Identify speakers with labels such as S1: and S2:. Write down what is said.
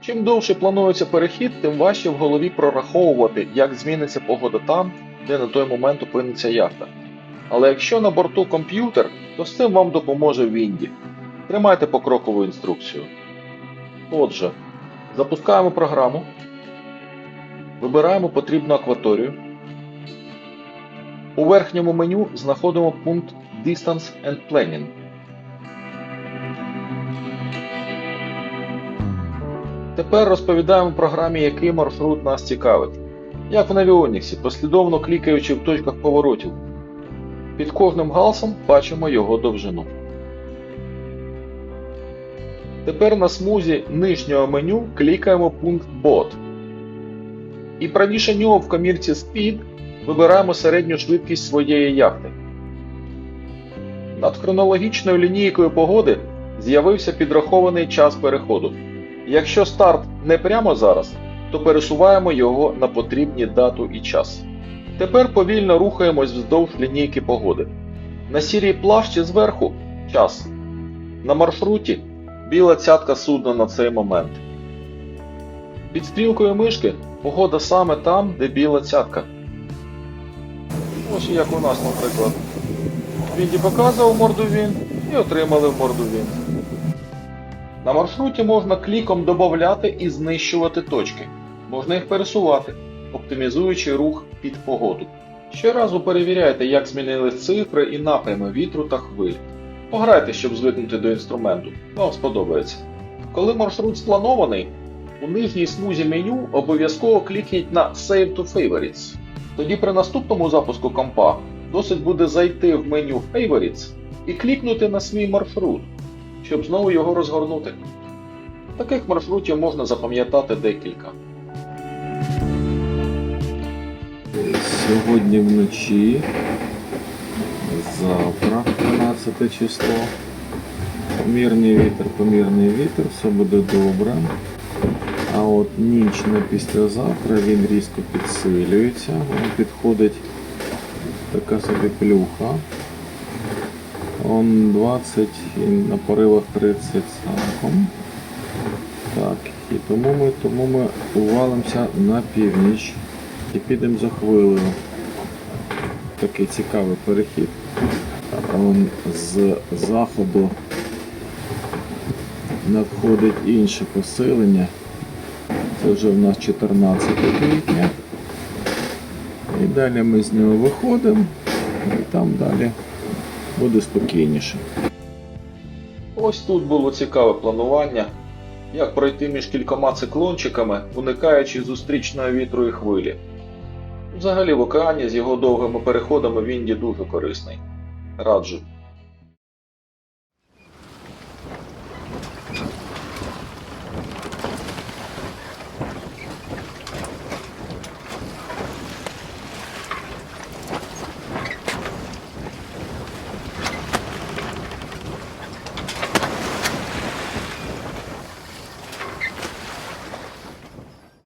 S1: Чим довше планується перехід, тим важче в голові прораховувати, як зміниться погода там, де на той момент опиниться яхта. Але якщо на борту комп'ютер, то з цим вам допоможе Вінді. Тримайте покрокову інструкцію. Отже, запускаємо програму, вибираємо потрібну акваторію. У верхньому меню знаходимо пункт Distance and Planning. Тепер розповідаємо програмі, який маршрут нас цікавить. Як в Навіоніксі, послідовно клікаючи в точках поворотів. Під кожним галсом бачимо його довжину. Тепер на смузі нижнього меню клікаємо пункт Bot. І правіше нього в комірці Speed вибираємо середню швидкість своєї яхти. Над хронологічною лінійкою погоди з'явився підрахований час переходу. Якщо старт не прямо зараз, то пересуваємо його на потрібні дату і час. Тепер повільно рухаємось вздовж лінійки погоди. На сірій плашці зверху час. На маршруті біла цятка судна на цей момент. Під стрілкою мишки погода саме там, де біла цятка. Ось як у нас, наприклад. Вінді показував морду він і отримали в морду він. На маршруті можна кліком додати і знищувати точки. Можна їх пересувати, оптимізуючи рух під погоду. Щоразу перевіряйте, як змінились цифри і напрями вітру та хвиль. Пограйте, щоб звикнути до інструменту, вам сподобається. Коли маршрут спланований, у нижній смузі меню обов'язково клікніть на Save to Favorites. Тоді при наступному запуску компа досить буде зайти в меню Favorites і клікнути на свій маршрут, щоб знову його розгорнути. Таких маршрутів можна запам'ятати декілька.
S2: Сьогодні вночі, завтра 12 число. Помірний вітер, помірний вітер, все буде добре. А от ніч на післязавтра він різко підсилюється, підходить така собі плюха. Он 20 і на поривах 30 санком. Так, і тому ми, тому ми увалимося на північ і підемо за хвилею. Такий цікавий перехід. Он з заходу надходить інше посилення. Це вже в нас 14 квітня. І далі ми з нього виходимо, і там далі буде спокійніше.
S1: Ось тут було цікаве планування, як пройти між кількома циклончиками, уникаючи зустрічної вітру і хвилі. Взагалі в океані з його довгими переходами Вінді дуже корисний. Раджу.